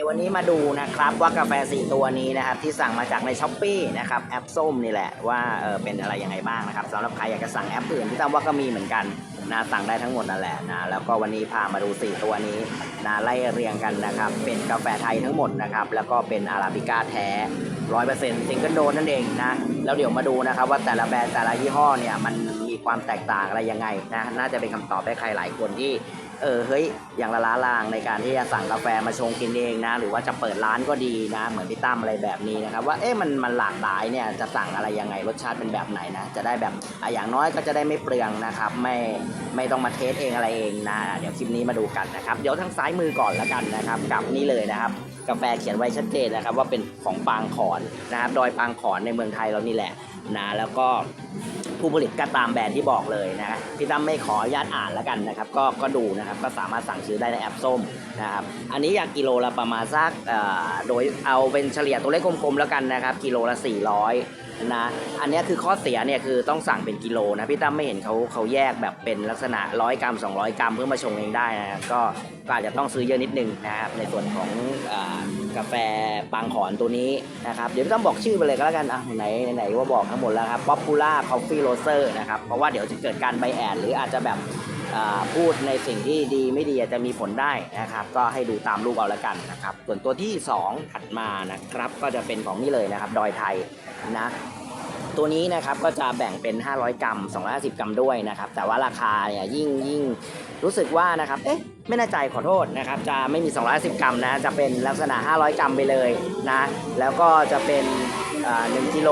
ดี๋ยววันนี้มาดูนะครับว่ากาแฟ 4 ตัวนี้นะครับที่สั่งมาจากในช้อปปีนะครับแอปส้มนี่แหละว่าเออเป็นอะไรยังไงบ้างนะครับสำหรับใครอยากจะสั่งแอปอื่นที่ตามว่าก็มีเหมือนกันนะสั่งได้ทั้งหมดนั่นแหละนะแล้วก็วันนี้พามาดู 4 ตัวนี้นะไล่เรียงกันนะครับเป็นกาแฟไทยทั้งหมดนะครับแล้วก็เป็นอาราบิก้าแท้ร้อยเปอร์เซ็นต์ซิงเกิลโดนนั่นเองนะแล้วเดี๋ยวมาดูนะครับว่าแต่ละแบรนด์แต่ละยี่ห้อเนี่ยมันมีความแตกต่างอะไรยังไงนะน่าจะเป็นคำตอบให้ใครหลายคนที่ เออเฮ้ยอย่างละล้าลางในการที่จะสั่งกาแฟมาชงกินเองนะ หรือว่าจะเปิดร้านก็ดีนะ เหมือนพี่ตั้มอะไรแบบนี้นะครับ ว่าเอ๊ะมันมันหลากหลายเนี่ยจะสั่งอะไรยังไงรสชาติเป็นแบบไหนนะ จะได้แบบอะอย่างน้อยก็จะได้ไม่เปลืองนะครับ ไม่ไม่ต้องมาเทสเองอะไรเองนะ เดี๋ยวคลิปนี้มาดูกันนะครับ เดี๋ยวทางซ้ายมือก่อนละกันนะครับกับนี่เลยนะครับกาแฟเขียนไว้ชัดเจนนะครับ ว่าเป็นของปางขอนนะครับดอยปางขอนในเมืองไทยเรานี่แหละนะแล้วก็ ผู้ผลิตก็ตามแบรนด์ที่บอกเลยนะพี่ตั้มไม่ขออนุญาตอ่านแล้วกันนะครับ ก็ก็ดูนะครับก็สามารถสั่งซื้อได้ในแอปส้มนะครับอันนี้อยากกิโลละประมาณสักเอ่อโดยเอาเป็นเฉลี่ยตัวเลขกลมๆแล้วกันนะครับกิโลละ400 นะอันนี้คือข้อเสียเนี่ยคือต้องสั่งเป็นกิโลนะพี่ตั้มไม่เห็นเขาเขาแยกแบบเป็นลักษณะ100กรัม200 กรัมเพื่อมาชงเองได้นะก็ก็อาจจะต้องซื้อเยอะนิดนึงนะครับในส่วนของอกาแฟปางขอนตัวนี้นะครับเดี๋ยวพี่ตั้มบอกชื่อไปเลยก็แล้วกันอะไหนไหนว่าบอกทั้งหมดแล้วครับ Popular Coffee Roaster นะครับเพราะว่าเดี๋ยวจะเกิดการใบแอดหรืออาจจะแบบ พูดในสิ่งที่ดีไม่ดีอาจจะมีผลได้นะครับ ก็ให้ดูตามรูปเอาละกันนะครับ ส่วนตัวที่ 2 ถัดมานะครับ ก็จะเป็นของนี่เลยนะครับ ดอยไทยนะตัวนี้นะครับก็จะแบ่งเป็น 500 กรัม 250 กรัมด้วยนะครับ แต่ว่าราคาเนี่ยยิ่งยิ่งรู้สึกว่านะครับเอ๊ะไม่แน่ใจขอโทษนะครับจะไม่มี 250 กรัมนะจะเป็นลักษณะ 500 กรัมไปเลยนะแล้วก็จะเป็นอ่า1กิโล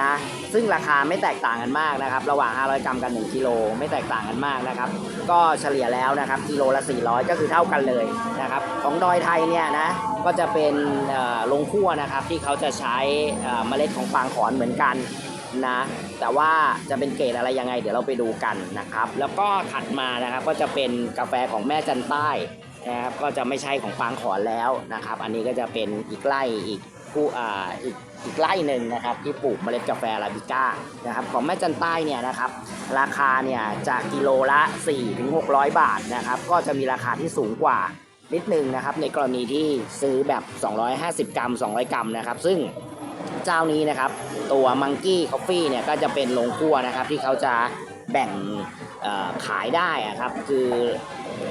นะ ซึ่งราคาไม่แตกต่างกันมากนะครับ ระหว่าง 500 กรัมกับ1กิโลไม่แตกต่างกันมากนะครับ ก็เฉลี่ยแล้วนะครับกิโลละ 400 ก็คือเท่ากันเลยนะครับ ของดอยไทยเนี่ยนะก็จะเป็นลงคั่วนะครับที่เขาจะใช้เมล็ดของปางขอนเหมือนกันนะแต่ว่าจะเป็นเกรดอะไรยังไง เดี๋ยวเราไปดูกันนะครับ แล้วก็ถัดมานะครับก็จะเป็นกาแฟของแม่จันใต้นะครับก็จะไม่ใช่ของปางขอนแล้วนะครับ อันนี้ก็จะเป็นอีกไร่อีก ผู้อ่าอีกอีกไร่หนึ่งนะครับที่ปลูกเมล็ดกาแฟอาราบิก้านะครับของแม่จันใต้เนี่ยนะครับราคาเนี่ยจากกิโลละ 4-600 บาทนะครับก็จะมีราคาที่สูงกว่านิดนึงนะครับในกรณีที่ซื้อแบบ 250 กรัม 200 กรัมนะครับซึ่งเจ้านี้นะครับตัวมังกี้คอฟฟี่เนี่ยก็จะเป็นโรงคั่วนะครับที่เขาจะแบ่งขายได้อะครับคือ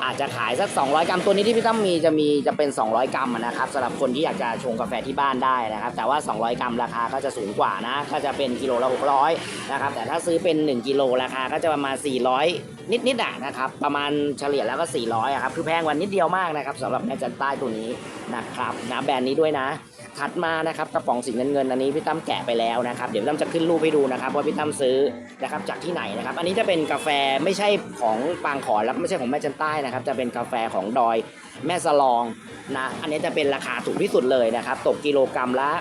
อาจจะขายสัก 200 กรัมตัวนี้ที่พี่ตั้มมีจะมีจะเป็น 200 กรัมนะครับสำหรับคนที่อยากจะชงกาแฟที่บ้านได้นะครับ แต่ว่า 200 กรัมราคาก็จะสูงกว่านะก็จะเป็นกิโลละ600นะครับแต่ถ้าซื้อเป็น 1 กิโลราคาก็จะประมาณ 400 นิดๆอะนะครับประมาณเฉลี่ยแล้วก็ 400อะครับคือแพงกว่านิดเดียวมากนะครับสำหรับแม่จันใต้ตัวนี้นะครับนะแบรนด์นี้ด้วยนะ ถัดมานะครับกระป๋องสีเงินเงินอันนี้พี่ตั้มแกะไปแล้วนะครับเดี๋ยวพี่ตั้มจะขึ้นรูปให้ดูนะครับว่าพี่ตั้มซื้อนะครับจากที่ไหนนะครับ อันนี้จะเป็นกาแฟไม่ใช่ของปางขอแล้วไม่ใช่ของแม่จันใต้นะครับ จะเป็นกาแฟของดอยแม่สลองนะอันนี้จะเป็นราคาถูกที่สุดเลยนะครับ ตกกิโลกรัมละ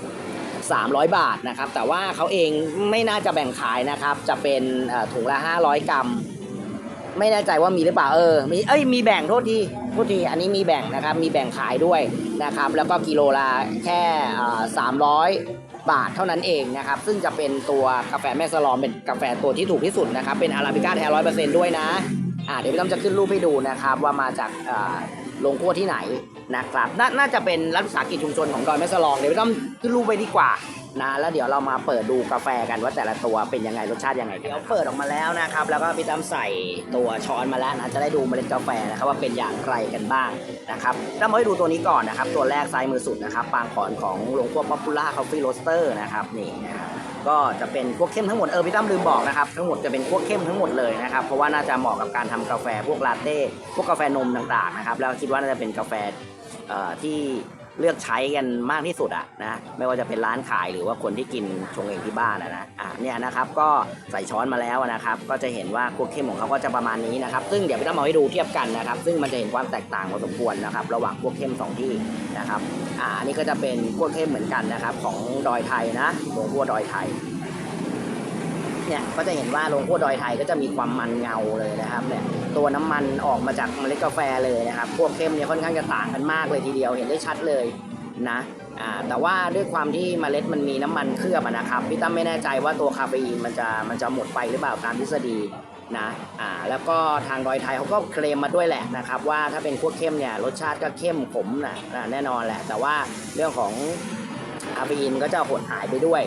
300 บาทนะครับแต่ว่าเขาเองไม่น่าจะแบ่งขายนะครับจะเป็นถุงละ 500 กรัม ไม่แน่ใจว่ามีหรือเปล่าเออมีเอ้ยมีแบ่งโทษทีโทษทีอันนี้มีแบ่งนะครับ มีแบ่งขายด้วยนะครับ แล้วก็กิโลละแค่สามร้อยบาทเท่านั้นเองนะครับ ซึ่งจะเป็นตัวกาแฟแม่สลอมเป็นกาแฟตัวที่ถูกที่สุดนะครับ เป็นอาราบิก้าแท้ร้อยเปอร์เซ็นต์ด้วยนะอ่าเดี๋ยวพี่ต้อมจะขึ้นรูปให้ดูนะครับ ว่ามาจากอ่าโรงคั่วที่ไหนนะครับนน่าจะเป็นรัฐวิสาหกิจชุมชนของดอยแม่สลองเดี๋ยวพี่ต้อมขึ้นรูปไปดีกว่า นะแล้วเดี๋ยวเรามาเปิดดูกาแฟกันว่าแต่ละตัวเป็นยังไงรสชาติยังไงเดี๋ยวเปิดออกมาแล้วนะครับ แล้วก็พี่ตั้มใส่ตัวช้อนมาแล้วนะจะได้ดูเมล็ดกาแฟนะครับว่าเป็นอย่างไรกันบ้างนะครับตั้มให้ดูตัวนี้ก่อนนะครับ ตัวแรกซ้ายมือสุดนะครับปางขอนของโรงคั่วป๊อปปูล่าคอฟฟี่โรสเตอร์นะครับนี่นะครับก็จะเป็นพวกเข้มทั้งหมดเออพี่ตั้มลืมบอกนะครับทั้งหมดจะเป็นพวกเข้มทั้งหมดเลยนะครับเพราะว่าน่าจะเหมาะกับการทำกาแฟพวกลาเต้พวกกาแฟนมต่างๆนะครับแล้วคิดว่าน่าจะเป็นกาแฟที่ เลือกใช้กันมากที่สุดอะนะไม่ว่าจะเป็นร้านขายหรือว่าคนที่กินชงเองที่บ้านอะนะอะเนี่ยนะครับก็ใส่ช้อนมาแล้วนะครับ ก็จะเห็นว่าคั่วเข้มของเขาก็จะประมาณนี้นะครับซึ่งเดี๋ยวพี่ต้อมาให้ดูเทียบกันนะครับ ซึ่งมันจะเห็นความแตกต่างพอสมควรนะครับ ระหว่างคั่วเข้มสองที่นะครับอ่าอันนี้ก็จะเป็นคั่วเข้มเหมือนกันนะครับ ของดอยไทยนะโรงคั่วดอยไทย เนี่ยก็จะเห็นว่าโรงคั่วดอยไทยก็จะมีความมันเงาเลยนะครับเนี่ยตัวน้ำมันออกมาจากเมล็ดกาแฟเลยนะครับพวกเข้มเนี่ยค่อนข้างจะต่างกันมากเลยทีเดียวเห็นได้ชัดเลยนะแต่ว่าด้วยความที่เมล็ดมันมีน้ำมันเคลือบนะครับพี่ตั้มไม่แน่ใจว่าตัวคาเฟอีนมันจะมันจะหมดไปหรือเปล่าตามทฤษฎีนะอ่าแล้วก็ทางดอยไทยเขาก็เคลมมาด้วยแหละนะครับว่าถ้าเป็นคั่วเข้มเนี่ยรสชาติก็เข้มขมนะแน่นอนแหละ แต่ว่าเรื่องของคาเฟอีนก็จะหดหายไปด้วย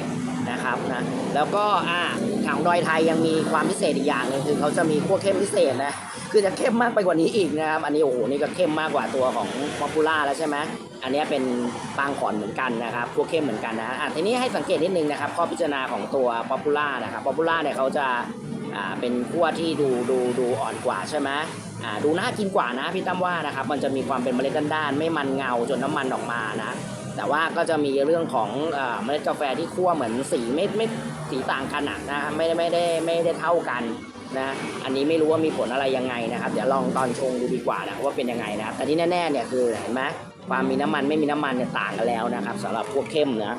นะครับนะแล้วก็อ่าทางดอยไทยยังมีความพิเศษอีกอย่างหนึงคือเขาจะมีคั่วเข้มพิเศษนะคือจะเข้มมากไปกว่านี้อีกนะครับอันนี้โอ้โหนี่ก็เข้มมากกว่าตัวของป๊อปปูล่าแล้วใช่ไหมอันนี้เป็นปางขอนเหมือนกันนะครับคั่วเข้มเหมือนกันนะอะทีนี้ให้สังเกตนิดนึงนะครับข้อพิจารณาของตัวป๊อปปูล่านะครับป๊อปปูล่าเนี่ยเขาจะอ่าเป็นขั้วที่ดูดูดูอ่อนกว่าใช่ไหมอ่าดูน่ากินกว่านะพี่ตั้มว่านะครับมันจะมีความเป็นเมล็ดด้านๆไม่มันเงาจนน้ำมันออกมานะ แต่ว่าก็จะมีเรื่องของเอ่อเมล็ดกาแฟที่คั่วเหมือนสีไม่ไม่สีต่างกันอะนะไม่ได้ไม่ได้ไม่ได้เท่ากันนะอันนี้ไม่รู้ว่ามีผลอะไรยังไงนะครับ เดี๋ยวลองตอนชงดูดีกว่านะว่าเป็นยังไงนะครับแต่ที่แน่ๆเนี่ยคือเห็นไหมความมีน้ำมันไม่มีน้ำมันเนี่ยต่างกันแล้วนะครับสำหรับพวกเข้มนะ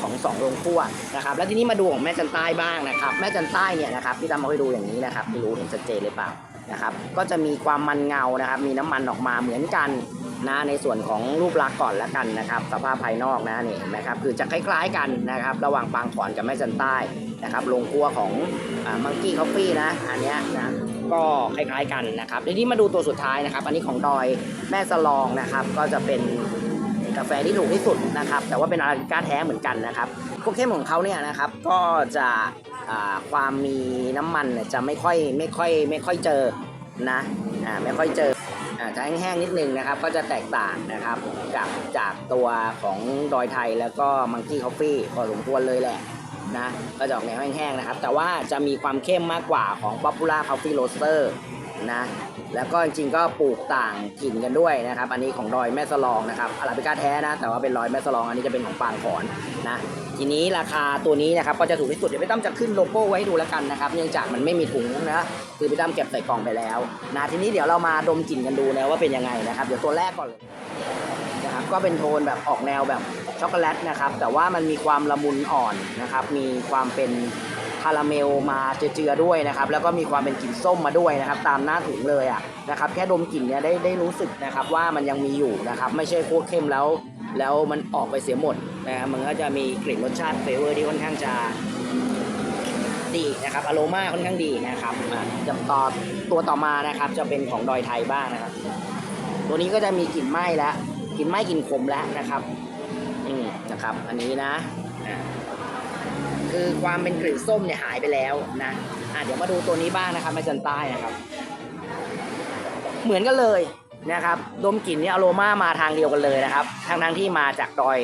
ของสองโรงคั่วนะครับ แล้วทีนี้มาดูของแม่จันใต้บ้างนะครับ แม่จันใต้เนี่ยนะครับพี่ตามมาให้ดูอย่างนี้นะครับไม่รู้เห็นชัดเจนหรือเปล่า นะครับ ก็จะมีความมันเงานะครับ มีน้ำมันออกมาเหมือนกันนะในส่วนของรูปลักษณ์ก่อนแล้วกันนะครับ สภาพภายนอกนะนี่นไหมครับคือจะคล้ายๆกันนะครับ ระหว่างปางขอนกับแม่จันใต้นะครับโรงครัวของมังกี้คอฟฟี่นะอันเนี้ยนะก็คล้ายๆกันนะครับทีนี้มาดูตัวสุดท้ายนะครับ อันนี้ของดอยแม่สลองนะครับ ก็จะเป็น กาแฟที่ถูกที่สุดนะครับ แต่ว่าเป็นอาราบิก้าแท้เหมือนกันนะครับพวกเข้มของเขาเนี่ยนะครับก็จะความมีน้ำมันจะไม่ค่อยไม่ค่อยไม่ค่อยเจอนะอ่าไม่ค่อยเจออาจะแห้งๆนิดนึงนะครับ ก็จะแตกต่างนะครับกับจากตัวของดอยไทยแล้วก็มังกี้คอฟฟี่พอสมควรเลยแหละนะก็จะออกแนวแห้งๆนะครับ แต่ว่าจะมีความเข้มมากกว่าของ Popular Coffee Roaster นะ แล้วก็จริงๆก็ปลูกต่างถิ่นกันด้วยนะครับ อันนี้ของดอยแม่สลองนะครับอาราบิก้าแท้นะ แต่ว่าเป็นดอยแม่สลอง อันนี้จะเป็นของปางขอนนะ ทีนี้ราคาตัวนี้นะครับก็จะถูกที่สุด เดี๋ยวพี่ตั้มจะขึ้นโลโก้ไว้ให้ดูแล้วกันนะครับ เนื่องจากมันไม่มีถุงนะคือพี่ตั้มเก็บใส่กล่องไปแล้วนะทีนี้เดี๋ยวเรามาดมกลิ่นกันดูนะว่าเป็นยังไงนะครับ เดี๋ยวตัวแรกก่อนเลยนะครับก็เป็นโทนแบบออกแนวแบบช็อกโกแลตนะครับ แต่ว่ามันมีความละมุนอ่อนนะครับ มีความเป็น คาราเมลมาเจือๆด้วยนะครับแล้วก็มีความเป็นกลิ่นส้มมาด้วยนะครับตามหน้าถุงเลยอะนะครับแค่ดมกลิ่นเนี้ยได้ได้รู้สึกนะครับว่ามันยังมีอยู่นะครับไม่ใช่คั่วเข้มแล้ว แล้วมันออกไปเสียหมดนะครับมันก็จะมีกลิ่นรสชาติเฟเวอร์ที่ค่อนข้างจะดีนะครับอโรมาค่อนข้างดีนะครับจะต่อตัวต่อมานะครับจะเป็นของดอยไทยบ้างนะครับ ตัวนี้ก็จะมีกลิ่นไหม้แล้วกลิ่นไหม้กลิ่นขมแล้วนะครับอืมนะครับ อันนี้นะ คือความเป็นกลิ่นส้มเนี่ยหายไปแล้วนะอะเดี๋ยวมาดูตัวนี้บ้างนะครับแม่จันใต้นะครับ เหมือนกันเลยนะครับ ดมกลิ่นนี่อโรมามาทางเดียวกันเลยนะครับทางทางๆที่มาจากดอย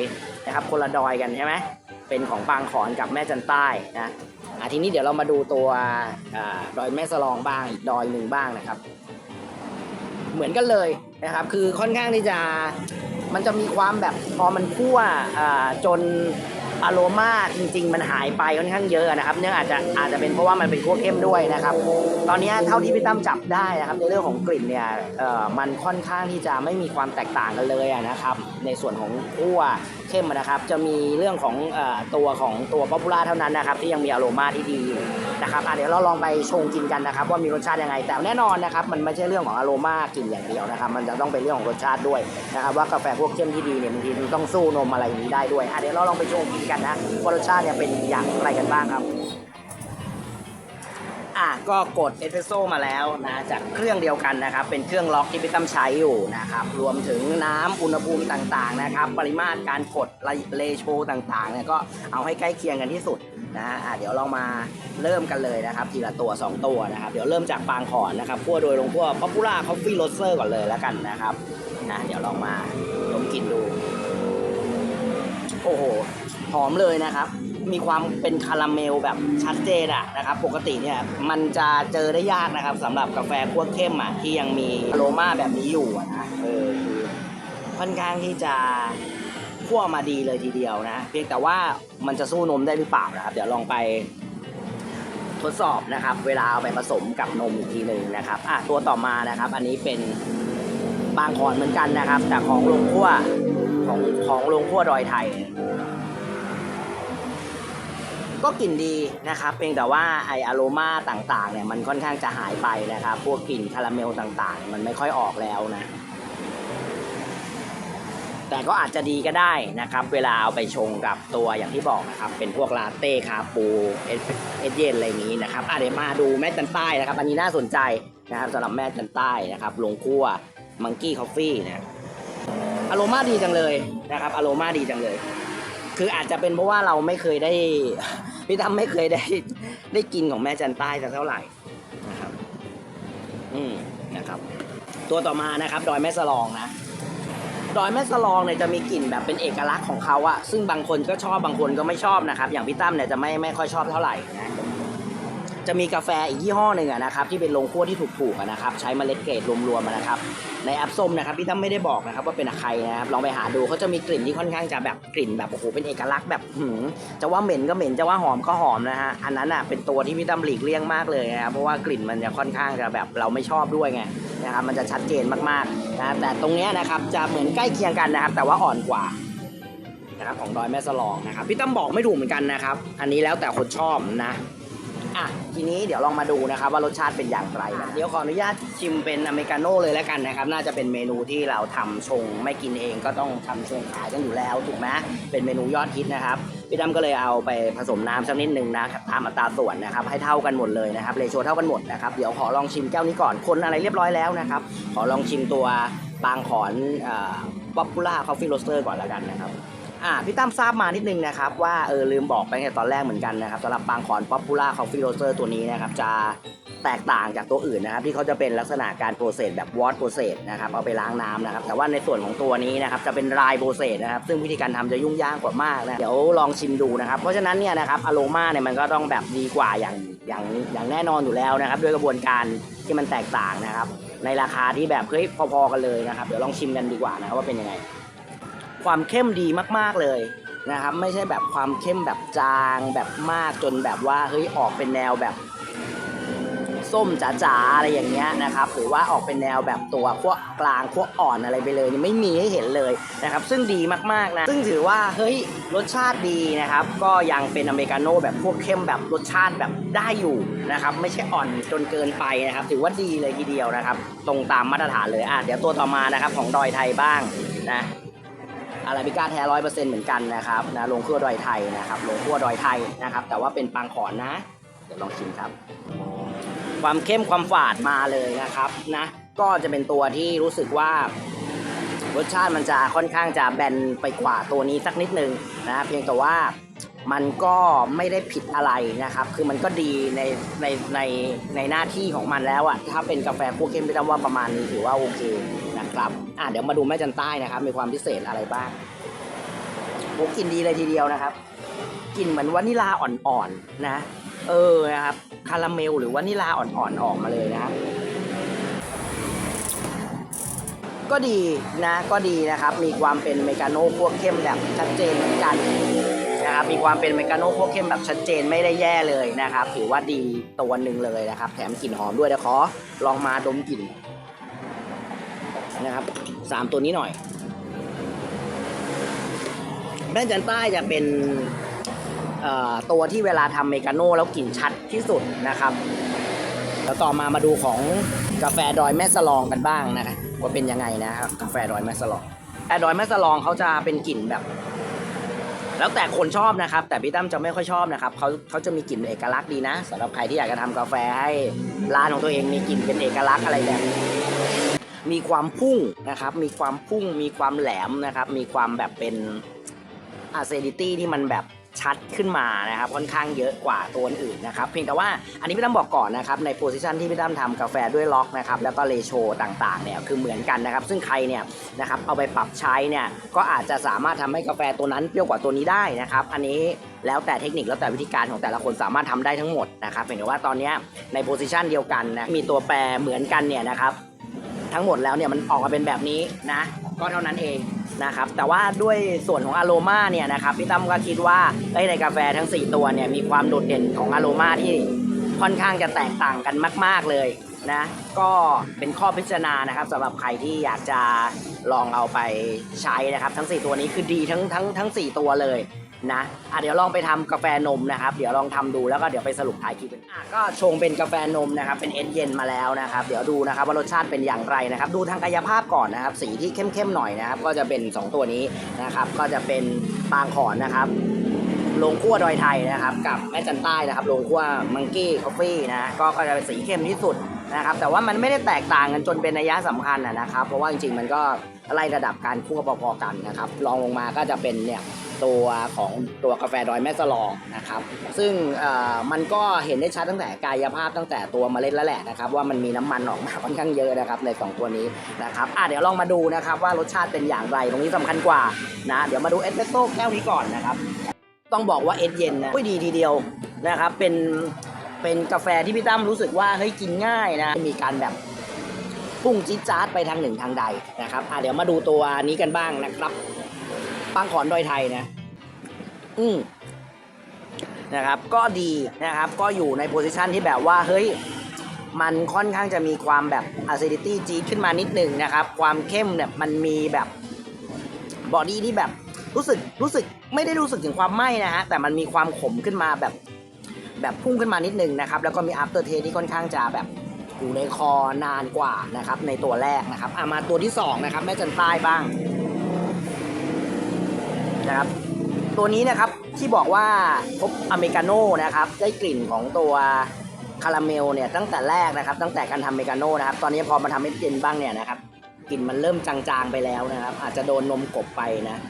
นะครับ คนละดอยกันใช่ไหมเป็นของปางขอนกับแม่จันใต้นะอะทีนี้เดี๋ยวเรามาดูตัวอดอยแม่สลองบ้างอีกดอยหนึ่งบ้างนะครับ เหมือนกันเลยนะครับ คือค่อนข้างที่จะมันจะมีความแบบพอมันคั่วจน อโรมาจริง ๆ มันหายไปค่อนข้างเยอะนะครับ เนื่องอาจจะอาจจะเป็นเพราะว่ามันเป็นคั่วเข้มด้วยนะครับ ตอนนี้เท่าที่พี่ตั้มจับได้นะครับในเรื่องของกลิ่นเนี่ยเอ่อมันค่อนข้างที่จะไม่มีความแตกต่างกันเลยนะครับ ในส่วนของคั่ว เข้มนะครับ จะมีเรื่องของอตัวของตัวป๊อปปูล่าเท่านั้นนะครับ ที่ยังมีอโรมาที่ดีอยู่นะครับอะเดี๋ยวเราลองไปชงกินกันนะครับ ว่ามีรสชาติยังไง แต่แน่นอนนะครับ มันไม่ใช่เรื่องของอโรมากลิ่นอย่างเดียวนะครับ มันจะต้องเป็นเรื่องของรสชาติด้วยนะครับ ว่ากาแฟพวกเข้มที่ดีเนี่ยบางทีมันต้องสู้นมอะไรนี้ได้ด้วยอะเดี๋ยวเราลองไปชงกินกันนะว่ารสชาติเนี่ยเป็นอย่างไรกันบ้างครับ ก็กดเอสเปรสโซ่มาแล้วนะจากเครื่องเดียวกันนะครับ เป็นเครื่องล็อกที่พี่ตั้มใช้อยู่นะครับรวมถึงน้ำอุณหภูมิต่างๆนะครับปริมาตรการกดเลโชต่างๆเนี่ยก็เอาให้ใกล้เคียงกันที่สุดนะะเดี๋ยวเรามาเริ่มกันเลยนะครับ ทีละตัว 2 ตัวนะครับ เดี๋ยวเริ่มจากปางขอนนะครับคั่วโดยลงคั่ว Popular Coffee Roaster ก่อนเลยแล้วกันนะครับนะเดี๋ยวลองมาลองกินดู โอ้โห หอมเลยนะครับ มีความเป็นคาราเมลแบบชัดเจนอะนะครับปกติเนี่ยมันจะเจอได้ยากนะครับสำหรับกาแฟคั่วเข้มอะที่ยังมีอโรมาแบบนี้อยู่อะนะเออคือค่อนข้างที่จะคั่วมาดีเลยทีเดียวนะ เพียงแต่ว่ามันจะสู้นมได้หรือเปล่านะครับ เดี๋ยวลองไปทดสอบนะครับ เวลาเอาไปผสมกับนมอีกทีหนึ่งนะครับอะตัวต่อมานะครับ อันนี้เป็นบางขอนเหมือนกันนะครับ แต่ของโรงคั่วของของโรงคั่วดอยไทย ก็กลิ่นดีนะครับเพียงแต่ว่าไออโรมาต่างๆเนี่ยมันค่อนข้างจะหายไปนะครับ พวกกลิ่นคาราเมลต่างๆ มันไม่ค่อยออกแล้วนะ แต่ก็อาจจะดีก็ได้นะครับ เวลาเอาไปชงกับตัวอย่างที่บอกนะครับ เป็นพวกลาเต้คาปูเอสเย็นอะไรอย่างนี้นะครับอะเดี๋ยวมาดูแม่จันใต้นะครับ อันนี้น่าสนใจนะครับสำหรับแม่จันใต้นะครับลงคั่วมังกี้คอฟฟี่นะอารมาดีจังเลยนะครับอารมาดีจังเลย คืออาจจะเป็นเพราะว่าเราไม่เคยได้ พี่ตั้มไม่เคยได้ได้กินของแม่จันใต้สักเท่าไหร่นะครับ อืมนะครับ ตัวต่อมานะครับ ดอยแม่สลองนะดอยแม่สลองเนี่ยจะมีกลิ่นแบบเป็นเอกลักษณ์ของเขาอะซึ่งบางคนก็ชอบบางคนก็ไม่ชอบนะครับ อย่างพี่ตั้มเนี่ยจะไม่ไม่ค่อยชอบเท่าไหร่นะ จะมีกาแฟอีกยี่ห้อหนึ่งนะครับที่เป็นโรงคั่วที่ถูกๆนะครับใช้เมล็ดเกรดรวมๆนะครับในแอปส้มนะครับพี่ตั้มไม่ได้บอกนะครับว่าเป็นใครนะครับลองไปหาดูเขาจะมีกลิ่นที่ค่อนข้างจะแบบกลิ่นแบบโอ้โหเป็นเอกลักษณ์แบบหืมจะว่าเหม็นก็เหม็นจะว่าหอมก็หอมนะฮะอันนั้นอะเป็นตัวที่พี่ตั้มหลีกเลี่ยงมากเลยนะครับเพราะว่ากลิ่นมันจะค่อนข้างจะแบบเราไม่ชอบด้วยไงนะครับมันจะชัดเจนมากๆนะแต่ตรงเนี้ยนะครับจะเหมือนใกล้เคียงกันนะครับแต่ว่าอ่อนกว่านะครับของดอยแม่สลองนะครับพี่ตั้มบอกไม่ถูกเหมือนกันนะครับ อันนี้แล้วแต่คนชอบนะ อะทีนี้เดี๋ยวลองมาดูนะครับว่ารสชาติเป็นอย่างไรนะเดี๋ยวขออนุญาตชิมเป็นอเมริกาโน่เลยแล้วกันนะครับน่าจะเป็นเมนูที่เราทำชงไม่กินเองก็ต้องทำชงขายกันอยู่แล้วถูกไหมเป็นเมนูยอดฮิตนะครับพี่ดำก็เลยเอาไปผสมน้ำสักนิดนึงนะตามอัตราส่วนนะครับให้เท่ากันหมดเลยนะครับเรโชเท่ากันหมดนะครับเดี๋ยวขอลองชิมแก้วนี้ก่อนคนอะไรเรียบร้อยแล้วนะครับขอลองชิมตัวปางขอนป๊อปปูล่าคอฟฟี่โรสเตอร์ก่อนแล้วกันนะครับ อ่าพี่ตั้มทราบมานิดนึงนะครับ ว่าเออลืมบอกไปในตอนแรกเหมือนกันนะครับสำหรับบางขอนป๊อปปูล่าคอฟฟี่โรเตอร์ตัวนี้นะครับจะแตกต่างจากตัวอื่นนะครับ ที่เขาจะเป็นลักษณะการโปรเซสแบบวอตโปรเซสนะครับเอาไปล้างน้ำนะครับ แต่ว่าในส่วนของตัวนี้นะครับจะเป็นรายโปรเซสนะครับ ซึ่งวิธีการทำจะยุ่งยากกว่ามากนะเดี๋ยวลองชิมดูนะครับ เพราะฉะนั้นเนี่ยนะครับอโรมาเนี่ยมันก็ต้องแบบดีกว่าอย่างอย่างอย่างแน่นอนอยู่แล้วนะครับด้วยกระบวนการที่มันแตกต่างนะครับ ในราคาที่แบบเฮ้ยพอๆกันเลยนะครับ เดี๋ยวลองชิมกันดีกว่านะครับว่าเป็นยังไง ความเข้มดีมากๆเลยนะครับ ไม่ใช่แบบความเข้มแบบจางแบบมากจนแบบว่าเฮ้ยออกเป็นแนวแบบส้มจ๋าๆอะไรอย่างเงี้ยนะครับหรือว่าออกเป็นแนวแบบตัวขั้วกลางขั้วอ่อนอะไรไปเลยนี่ไม่มีให้เห็นเลยนะครับ ซึ่งดีมากๆนะซึ่งถือว่าเฮ้ยรสชาติดีนะครับ ก็ยังเป็นอเมริกาโน่แบบพวกเข้มแบบรสชาติแบบได้อยู่นะครับ ไม่ใช่อ่อนจนเกินไปนะครับ ถือว่าดีเลยทีเดียวนะครับ ตรงตามมาตรฐานเลยอะเดี๋ยวตัวต่อมานะครับของดอยไทยบ้างนะ อาราบิก้าแท้ร้อยเปอร์เซ็นต์เหมือนกันนะครับนะลงคั่วดอยไทยนะครับลงคั่วดอยไทยนะครับ แต่ว่าเป็นปางขอนนะ เดี๋ยวลองชิมครับ ความเข้มความฝาดมาเลยนะครับนะก็จะเป็นตัวที่รู้สึกว่ารสชาติมันจะค่อนข้างจะแบนไปกว่าตัวนี้สักนิดนึงนะเพียงแต่ว่ามันก็ไม่ได้ผิดอะไรนะครับ คือมันก็ดีในในในในหน้าที่ของมันแล้วอะถ้าเป็นกาแฟคั่วเข้มพี่ตั้มว่าประมาณนี้ถือว่าโอเค นะครับอะเดี๋ยวมาดูแม่จันใต้นะครับ มีความพิเศษอะไรบ้างโอ้กลินดีเลยทีเดียวนะครับกลิ่นเหมือนวานิลาอ่อนๆนะ เออนะครับคาราเมลหรือวานิลาอ่อนๆออกมาเลยนะครับก็ดีนะก็ดีนะครับ มีความเป็นเมกาโน่พวกเข้มแบบชัดเจนเหมือนกันนะครับมีความเป็นเมกาโน่พวกเข้มแบบชัดเจนไม่ได้แย่เลยนะครับ ถือว่าดีตัวหนึ่งเลยนะครับ แถมกลิ่นหอมด้วยเดี๋ยวขอลองมาดมกลิ่น นะครับสามตัวนี้หน่อยแม่จันใต้จะเป็นตัวที่เวลาทำเมกาโน่แล้วกลิ่นชัดที่สุดนะครับ แล้วต่อมามาดูของกาแฟดอยแม่สลองกันบ้างนะครับว่าเป็นยังไงนะครับกาแฟดอยแม่สลองแต่ดอยแม่สลองเขาจะเป็นกลิ่นแบบ แล้วแต่คนชอบนะครับ แต่พี่ตั้มจะไม่ค่อยชอบนะครับเขาเขาจะมีกลิ่นเอกลักษณ์ดีนะสำหรับใครที่อยากจะทำกาแฟให้ร้านของตัวเองมีกลิ่นเป็นเอกลักษณ์อะไรแบบนี้ มีความพุ่งนะครับ มีความพุ่ง มีความแหลมนะครับ มีความแบบเป็นอะเซดิตี้ที่มันแบบชัดขึ้นมานะครับค่อนข้างเยอะกว่าตัวอื่นนะครับเพียงแต่ว่าอันนี้พี่ตั้มบอกก่อนนะครับในโพซิชันที่พี่ตั้มทำกาแฟด้วยล็อกนะครับแล้วก็เลโชต่างๆเนี่ยคือเหมือนกันนะครับ ซึ่งใครเนี่ยนะครับเอาไปปรับใช้เนี่ยก็อาจจะสามารถทำให้กาแฟตัวนั้นเปรี้ยวกว่าตัวนี้ได้นะครับ อันนี้แล้วแต่เทคนิคแล้วแต่วิธีการของแต่ละคนสามารถทำได้ทั้งหมดนะครับเพียงแต่ว่าตอนนี้ในโพซิชันเดียวกันนะมีตัวแปรเหมือนกันเนี่ยนะครับ ทั้งหมดแล้วเนี่ยมันออกมาเป็นแบบนี้นะ ก็เท่านั้นเองนะครับแต่ว่าด้วยส่วนของอโรมาเนี่ยนะครับพี่ตั้มก็คิดว่าในกาแฟทั้ง 4 ตัวเนี่ยมีความโดดเด่นของอโรมาที่ค่อนข้างจะแตกต่างกันมาก ๆเลยนะก็เป็นข้อพิจารณานะครับสำหรับใครที่อยากจะลองเอาไปใช้นะครับ ทั้ง 4 ตัวนี้คือดีทั้งทั้งทั้ง 4 ตัวเลย นะอะเดี๋ยวลองไปทำกาแฟนมนะครับ เดี๋ยวลองทำดูแล้วก็เดี๋ยวไปสรุปท้ายคลิปกันอะก็ชงเป็นกาแฟนมนะครับ เป็นเอสเย็นมาแล้วนะครับ เดี๋ยวดูนะครับว่ารสชาติเป็นอย่างไรนะครับ ดูทางกายภาพก่อนนะครับ สีที่เข้มๆหน่อยนะครับ ก็จะเป็น 2 ตัวนี้นะครับ ก็จะเป็นปางขอนนะครับลงขั้วดอยไทยนะครับ กับแม่จันใต้นะครับลงขั้วมังกี้คอฟฟี่นะก็ก็จะเป็นสีเข้มที่สุด นะครับแต่ว่ามันไม่ได้แตกต่างกันจนเป็นนัยยะสำคัญนะครับ เพราะว่าจริงๆมันก็ไล่ระดับการคั่วพอๆกันนะครับรองลงมาก็จะเป็นเนี่ยตัวของตัวกาแฟดอยแม่สลองนะครับ ซึ่งมันก็เห็นได้ชัดตั้งแต่กายภาพตั้งแต่ตัวเมล็ดแล้วแหละนะครับ ว่ามันมีน้ำมันออกมาค่อนข้างเยอะนะครับในสองตัวนี้นะครับอะเดี๋ยวลองมาดูนะครับว่ารสชาติเป็นอย่างไรตรงนี้สำคัญกว่านะเดี๋ยวมาดูเอสเปรสโซ่แก้วนี้ก่อนนะครับ ต้องบอกว่าเอสเย็นนะดีทีเดียวนะครับเป็น เป็นกาแฟที่พี่ตั้มรู้สึกว่าเฮ้ยกินง่ายนะ มีการแบบพุ่งจี๊ดจ๊าดไปทางหนึ่งทางใดนะครับอะเดี๋ยวมาดูตัวนี้กันบ้างนะครับปังขอนดอยไทยนะ อืมนะครับ ก็ดีนะครับ ก็อยู่ในโพสิชันที่แบบว่าเฮ้ยมันค่อนข้างจะมีความแบบ acidity จี๊ดขึ้นมานิดหนึ่งนะครับ ความเข้มเนี่ยมันมีแบบบอดี้ที่แบบรู้สึกรู้สึกไม่ได้รู้สึกถึงความไหม้นะฮะแต่มันมีความขมขึ้นมาแบบ แบบพุ่งขึ้นมานิดนึงนะครับแล้วก็มี after taste ที่ค่อนข้างจะแบบอยู่ในคอนานกว่านะครับในตัวแรกนะครับอะมาตัวที่สองนะครับแม่จันใต้บ้างนะครับตัวนี้นะครับที่บอกว่าพบอเมริกาโน่นะครับได้กลิ่นของตัวคาราเมลเนี่ยตั้งแต่แรกนะครับตั้งแต่การทำอเมริกาโน่นะครับตอนนี้พอมาทำให้เย็นบ้างเนี่ยนะครับกลิ่นมันเริ่มจางๆไปแล้วนะครับ อาจจะโดนนมกบไปนะ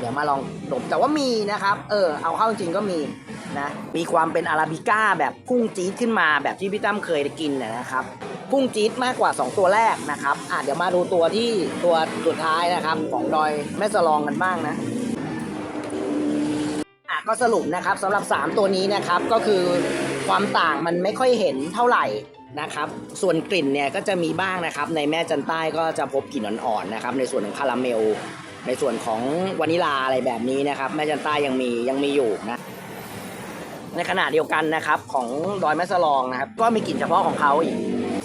เดี๋ยวมาลองดมแต่ว่ามีนะครับ เออ เอาเข้าจริงก็มีนะ มีความเป็นอาราบิก้าแบบพุ่งจี๊ดขึ้นมาแบบที่พี่ตั้มเคยได้กินนะนะครับ พุ่งจี๊ดมากกว่า 2 ตัวแรกนะครับอะเดี๋ยวมาดูตัวที่ตัวสุดท้ายนะครับของดอยแม่สลองกันบ้างนะอะก็สรุปนะครับสำหรับ 3 ตัวนี้นะครับก็คือความต่างมันไม่ค่อยเห็นเท่าไหร่นะครับส่วนกลิ่นเนี่ยก็จะมีบ้างนะครับในแม่จันใต้ก็จะพบกลิ่นอ่อนๆนะครับในส่วนของคาราเมล ในส่วนของวานิลาอะไรแบบนี้นะครับ แม่จันใต้ยังมียังมีอยู่นะในขณะเดียวกันนะครับของดอยแม่สลองนะครับ ก็มีกลิ่นเฉพาะของเขาอีก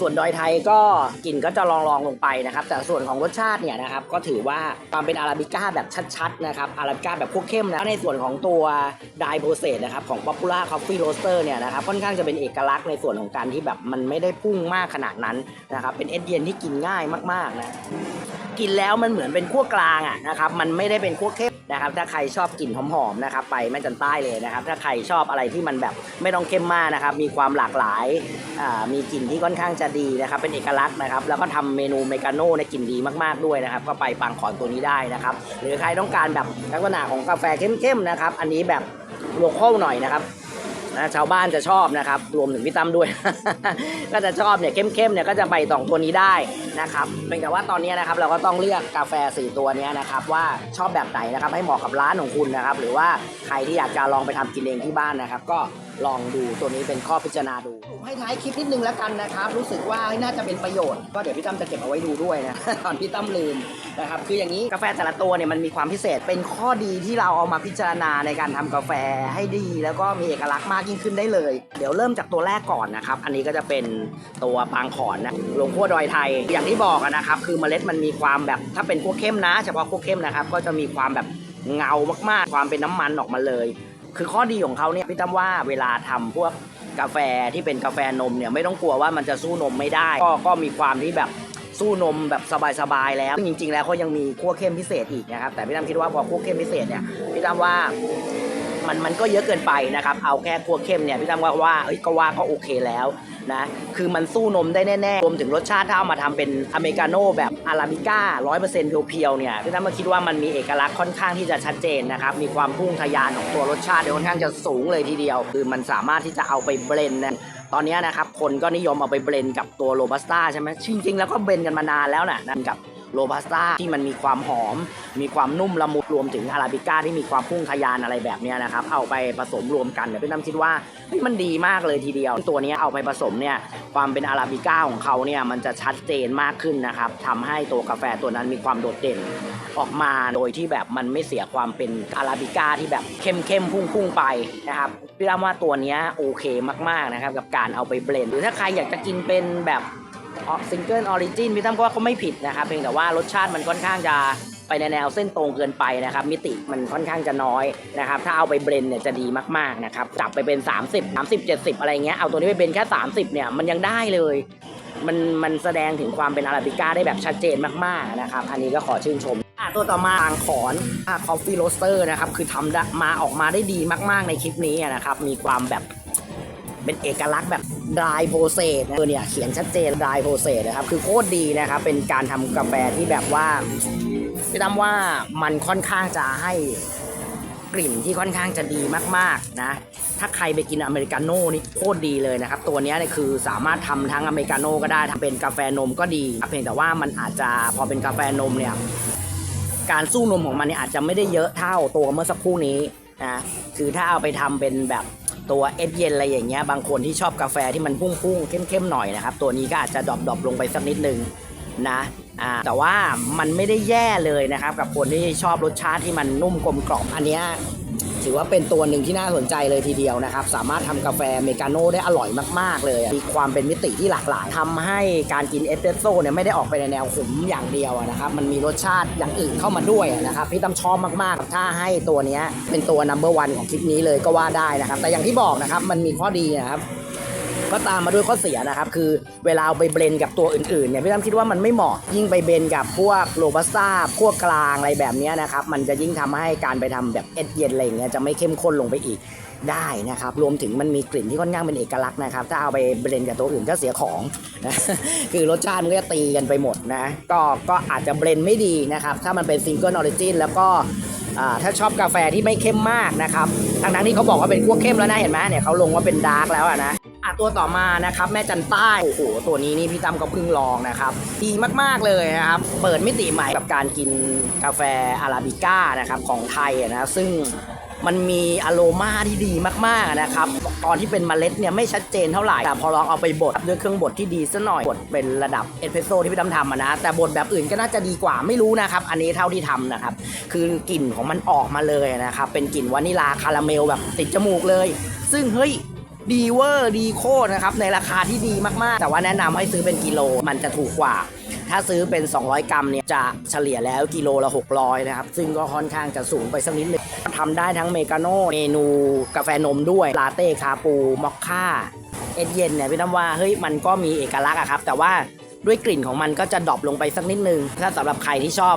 ส่วนดอยไทยก็กลิ่นก็จะลองลองๆลงไปนะครับ แต่ส่วนของรสชาติเนี่ยนะครับก็ถือว่าความเป็นอาราบิก้าแบบชัดๆนะครับอาราบิก้าแบบพวกเข้มนะในส่วนของตัวไดโ r รเซสนะครับของ Popular Coffee Roaster เนี่ยนะครับค่อนข้างจะเป็นเอกลักษณ์ในส่วนของการที่แบบมันไม่ได้พุ่งมากขนาดนั้นนะครับเป็นเอสเย็นที่กินง่ายมากๆนะกินแล้วมันเหมือนเป็นขั้วกลางอะนะครับมันไม่ได้เป็นขั้วเข้ม นะครับถ้าใครชอบกลิ่นหอมๆนะครับไปแม่จันใต้เลยนะครับ ถ้าใครชอบอะไรที่มันแบบไม่ต้องเข้มมากนะครับมีความหลากหลายมีกลิ่นที่ค่อนข้างจะดีนะครับเป็นเอกลักษณ์นะครับแล้วก็ทำเมนูเมกาโน่ในกลิ่นดีมากๆด้วยนะครับก็ไปปังขอนตัวนี้ได้นะครับหรือใครต้องการแบบลักษณะของกาแฟเข้มๆนะครับอันนี้แบบโลคอลหน่อยนะครับ นะชาวบ้านจะชอบนะครับ รวมถึงพี่ตั้มด้วย ก็จะชอบเนี่ยเข้มๆเนี่ยก็จะไปสองตัวนี้ได้นะครับเพียงแต่ว่าตอนนี้นะครับเราก็ต้องเลือกกาแฟสี่ตัวนี้นะครับว่าชอบแบบไหนนะครับให้เหมาะกับร้านของคุณนะครับ หรือว่าใครที่อยากจะลองไปทำกินเองที่บ้านนะครับ ก็ลองดูตัวนี้เป็นข้อพิจารณาดูผมให้ท้ายคลิปนิดนึงแล้วกันนะครับ รู้สึกว่าน่าจะเป็นประโยชน์ก็เดี๋ยวพี่ตั้มจะเก็บเอาไว้ดูด้วยนะตอนพี่ตั้มลืมนะครับคืออย่างนี้กาแฟแต่ละตัวเนี่ยมันมีความพิเศษเป็นข้อดีที่เราเอามาพิจารณาในการทำกาแฟให้ดี แล้วก็มีเอกลักษณ์มากยิ่งขึ้นได้เลย เดี๋ยวเริ่มจากตัวแรกก่อนนะครับ อันนี้ก็จะเป็นตัวปางขอนนะลงขั้วดอยไทย อย่างที่บอกนะครับ คือเมล็ดมันมีความแบบถ้าเป็นขั้วเข้มนะ เฉพาะขั้วเข้มนะครับ ก็จะมีความแบบเงามากๆ ความเป็นน้ำมันออกมาเลย คือข้อดีของเขาเนี่ยพี่ตั้มว่าเวลาทำพวกกาแฟที่เป็นกาแฟนมเนี่ยไม่ต้องกลัวว่ามันจะสู้นมไม่ได้ ก็ก็มีความที่แบบสู้นมแบบสบายๆแล้วจริง ๆ แล้วเขายังมีคั่วเข้มพิเศษอีกนะครับแต่พี่ตั้มคิดว่าพอคั่วเข้มพิเศษเนี่ยพี่ตั้มว่า มันมันก็เยอะเกินไปนะครับ เอาแค่คั่วเข้มเนี่ยพี่ตั้มว่าว่าเอ้ยก็ว่าก็โอเคแล้วนะคือมันสู้นมได้แน่ๆรวมถึงรสชาติถ้าเอามาทำเป็นอเมริกาโน่แบบอาราบิก้าร้อยเปอร์เซ็นต์เพียวๆเนี่ยพี่ตั้มก็คิดว่ามันมีเอกลักษณ์ค่อนข้างที่จะชัดเจนนะครับมีความพุ่งทะยานของตัวรสชาติค่อนข้างจะสูงเลยทีเดียว คือมันสามารถที่จะเอาไปเบลนด์นะตอนนี้นะครับคนก็นิยมเอาไปเบลนกับตัวโรบัสต้าใช่ไหมจริงๆแล้วก็เบลนกันมานานแล้วนะนั่นกับ โรบัสต้าที่มันมีความหอม มีความนุ่มละมุนรวมถึงอาราบิก้าที่มีความพุ่งทะยานอะไรแบบนี้นะครับ เอาไปผสมรวมกันเนี่ยพี่น้ำคิดว่ามันดีมากเลยทีเดียว ตัวนี้เอาไปผสมเนี่ยความเป็นอาราบิก้าของเขาเนี่ยมันจะชัดเจนมากขึ้นนะครับทำให้ตัวกาแฟตัวนั้นมีความโดดเด่นออกมาโดยที่แบบมันไม่เสียความเป็นอาราบิก้าที่แบบเข้มเข้มพุ่งพุ่งไปนะครับพี่ตั้มว่าตัวนี้โอเคมากๆนะครับกับการเอาไปเบลนด์หรือถ้าใครอยากจะกินเป็นแบบ ซิงเกิลออริจินพี่ตั้มก็ว่าก็ไม่ผิดนะครับเพียงแต่ว่ารสชาติมันค่อนข้างจะไปในแนวเส้นตรงเกินไปนะครับ มิติมันค่อนข้างจะน้อยนะครับ ถ้าเอาไปเบรนเนี่ยจะดีมากๆนะครับจับไปเป็น 30 30 70 อะไรเงี้ยเอาตัวนี้ไปเบรนแค่ 30 เนี่ยมันยังได้เลยมันมันแสดงถึงความเป็นอาราบิก้าได้แบบชัดเจนมากๆนะครับ อันนี้ก็ขอชื่นชมตัวต่อมาทางขอนคอฟฟี่โรสเตอร์นะครับ คือทำมาออกมาได้ดีมากๆในคลิปนี้นะครับ มีความแบบ เป็นเอกลักษณ์แบบ dry process นะเออเนี่ยเขียนชัดเจน dry process นะครับ คือโคตรดีนะครับ เป็นการทำกาแฟที่แบบว่าพี่ตั้มว่ามันค่อนข้างจะให้กลิ่นที่ค่อนข้างจะดีมากๆนะ ถ้าใครไปกินอเมริกาโน่นี่โคตรดีเลยนะครับ ตัวเนี้ยเนี่ยคือสามารถทำทั้งอเมริกาโน่ก็ได้ทำเป็นกาแฟนมก็ดี เพียงแต่ว่ามันอาจจะพอเป็นกาแฟนมเนี่ย การสู้นมของมันเนี่ยอาจจะไม่ได้เยอะเท่าตัวเมื่อสักครู่นี้นะ คือถ้าเอาไปทำเป็นแบบ ตัวเอสเย็นอะไรอย่างเงี้ยบางคนที่ชอบกาแฟที่มันพุ่งๆเข้มๆหน่อยนะครับ ตัวนี้ก็อาจจะดรอปๆลงไปสักนิดนึงนะอ่าแต่ว่ามันไม่ได้แย่เลยนะครับ กับคนที่ชอบรสชาติที่มันนุ่มกลมกล่อมอันเนี้ย ถือว่าเป็นตัวหนึ่งที่น่าสนใจเลยทีเดียวนะครับ สามารถทำกาแฟเมกาโน่ได้อร่อยมาก ๆ เลย มีความเป็นมิติที่หลากหลายทำให้การกินเอสเปรสโซ่เนี่ยไม่ได้ออกไปในแนวขมอย่างเดียวนะครับ มันมีรสชาติอย่างอื่นเข้ามาด้วยนะครับพี่ตั้มชอบมากๆ ถ้าให้ตัวนี้เป็นตัวนัมเบอร์วันของคลิปนี้เลยก็ว่าได้นะครับ แต่อย่างที่บอกนะครับมันมีข้อดีนะครับ ก็ตามมาด้วยข้อเสียนะครับ คือเวลาเอาไปเบลนกับตัวอื่นๆเนี่ยพี่ตั้มคิดว่ามันไม่เหมาะยิ่งไปเบลนกับพวกโรบัสต้าพวกกลางอะไรแบบนี้นะครับมันจะยิ่งทำให้การไปทำแบบเอ็ดเย็นอะไรอย่างเงี้ยจะไม่เข้มข้นลงไปอีกได้นะครับรวมถึงมันมีกลิ่นที่ค่อนข้างเป็นเอกลักษณ์นะครับถ้าเอาไปเบลนกับตัวอื่นก็เสียของนะคือรสชาติมันก็จะตีกันไปหมดนะก็ก็อาจจะเบลนไม่ดีนะครับถ้ามันเป็นซิงเกิลออริจินแล้วก็ถ้าชอบกาแฟที่ไม่เข้มมากนะครับทั้งๆที่เขาบอกว่าเป็นขั้วเข้มแล้วนะเห็นไหมเนี่ยเขาลงว่าเป็นดาร์กแล้วนะ อะตัวต่อมานะครับ แม่จันใต้โอ้โหตัวนี้นี่พี่ตั้มก็เพิ่งลองนะครับดีมากๆเลยนะครับ เปิดมิติใหม่กับการกินกาแฟอาราบิก้านะครับของไทยอะนะซึ่งมันมีอโรมาที่ดีมากๆนะครับ ตอนที่เป็นมเมล็ดเนี่ยไม่ชัดเจนเท่าไหร่ แต่พอลองเอาไปบดด้วยเครื่องบดที่ดีซะหน่อย บดเป็นระดับเอสเปรสโซ่ที่พี่ตั้มทำนะ แต่บดแบบอื่นก็น่าจะดีกว่าไม่รู้นะครับ อันนี้เท่าที่ทำนะครับ คือกลิ่นของมันออกมาเลยนะครับ เป็นกลิ่นวานิลาคาราเมลแบบติดจมูกเลย ซึ่งเฮ้ย ดีเวอร์ดีโคตรนะครับในราคาที่ดีมากๆ แต่ว่าแนะนำให้ซื้อเป็นกิโลมันจะถูกกว่า ถ้าซื้อเป็น 200 กรัมเนี่ยจะเฉลี่ยแล้วกิโลละ 600 นะครับ ซึ่งก็ค่อนข้างจะสูงไปสักนิดนึงทำได้ทั้งเมกาโน่เมนูกาแฟนมด้วย ลาเต้คาปู มอคค่า เอ็ดเย็นเนี่ยพี่ตั้มว่าเฮ้ยมันก็มีเอกลักษณ์อะครับ แต่ว่าด้วยกลิ่นของมันก็จะดรอปลงไปสักนิดนึง ถ้าสำหรับใครที่ชอบ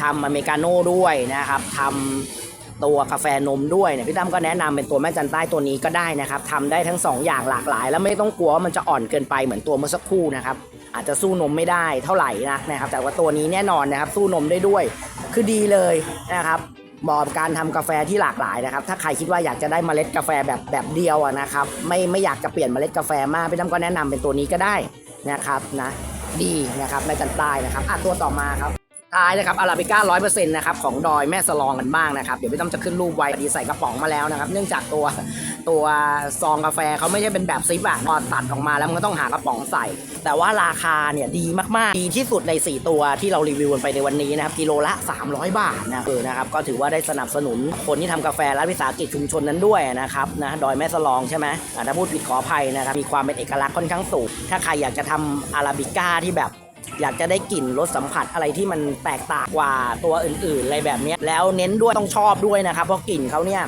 ทำอเมริกาโน่ด้วยนะครับทำ ตัวกาแฟนมด้วยเนี่ยพี่ตั้มก็แนะนำเป็นตัวแม่จันใต้ตัวนี้ก็ได้นะครับทำได้ทั้ง2อย่างหลากหลาย แล้วไม่ต้องกลัวว่ามันจะอ่อนเกินไปเหมือนตัวเมื่อสักครู่นะครับอาจจะสู้นมไม่ได้เท่าไหร่นักนะครับแต่ว่าตัวนี้แน่นอนนะครับสู้นมได้ด้วย คือดีเลยนะครับเหมาะกับการทำกาแฟที่หลากหลายนะครับ ถ้าใครคิดว่าอยากจะได้เมล็ดกาแฟแบบแบบเดียวนะครับ ไม่ไม่อยากจะเปลี่ยนเมล็ดกาแฟมากพี่ตั้มก็แนะนำเป็นตัวนี้ก็ได้นะครับนะดีนะครับแม่จันใต้นะครับอะตัวต่อมาครับ ท้ายนะครับอาราบิก้าร้อยเปอร์เซ็นต์นะครับของดอยแม่สลองกันบ้างนะครับ เดี๋ยวพี่ต้อมจะขึ้นรูปไว้ดีใส่กระป๋องมาแล้วนะครับ เนื่องจากตัวตัวซองกาแฟเขาไม่ใช่เป็นแบบซิปอะพอตัดออกมาแล้วมันก็ต้องหากระป๋องใส่ แต่ว่าราคาเนี่ยดีมาก ๆ ดีที่สุดใน 4 ตัวที่เรารีวิวกันไปในวันนี้นะครับกิโลละ 300 บาทนะเออนะครับก็ถือว่าได้สนับสนุนคนที่ทำกาแฟและวิสาหกิจชุมชนนั้นด้วยนะครับนะดอยแม่สลองใช่ไหมอาถ้าพูดผิดขออภัยนะครับมีความเป็นเอกลักษณ์ค่อนข้างสูงถ้าใครอยากจะทำอาราบิก้าที่แบบ อยากจะได้กลิ่นรสสัมผัสอะไรที่มันแตกต่างกว่าตัวอื่น ๆ อะไรแบบนี้แล้วเน้นด้วยต้องชอบด้วยนะครับ เพราะกลิ่นเขาเนี่ย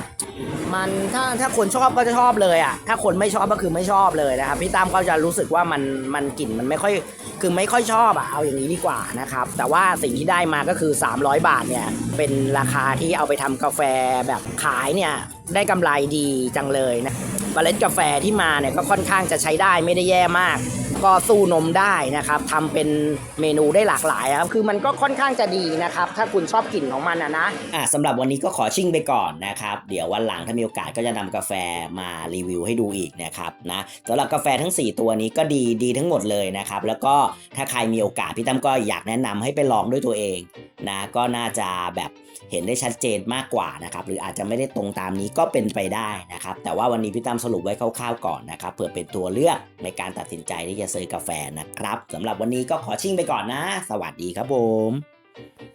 มันถ้าถ้าคนชอบก็จะชอบเลยอะถ้าคนไม่ชอบก็คือไม่ชอบเลยนะครับพี่ตั้มก็จะรู้สึกว่ามันมันกลิ่นมันไม่ค่อยคือไม่ค่อยชอบอะเอาอย่างนี้ดีกว่านะครับแต่ว่าสิ่งที่ได้มาก็คือ 300 บาทเนี่ยเป็นราคาที่เอาไปทำกาแฟแบบขายเนี่ยได้กำไรดีจังเลยนะเมล็ดกาแฟที่มาเนี่ยก็ค่อนข้างจะใช้ได้ไม่ได้แย่มาก ก็สู้นมได้นะครับทำเป็นเมนูได้หลากหลายครับคือมันก็ค่อนข้างจะดีนะครับ ถ้าคุณชอบกลิ่นของมันนะนะอะสำหรับวันนี้ก็ขอชิ่งไปก่อนนะครับ เดี๋ยววันหลังถ้ามีโอกาสก็จะนำกาแฟมารีวิวให้ดูอีกนะครับนะสำหรับกาแฟทั้ง 4 ตัวนี้ก็ดีดีทั้งหมดเลยนะครับ แล้วก็ถ้าใครมีโอกาสพี่ตั้มก็อยากแนะนำให้ไปลองด้วยตัวเองนะก็น่าจะแบบ เห็นได้ชัดเจนมากกว่านะครับหรืออาจจะไม่ได้ตรงตามนี้ก็เป็นไปได้นะครับแต่ว่าวันนี้พี่ตั้มสรุปไว้คร่าวๆก่อนนะครับเผื่อเป็นตัวเลือกในการตัดสินใจที่จะซื้อกาแฟนะครับสำหรับวันนี้ก็ขอชิ่งไปก่อนนะ สวัสดีครับผม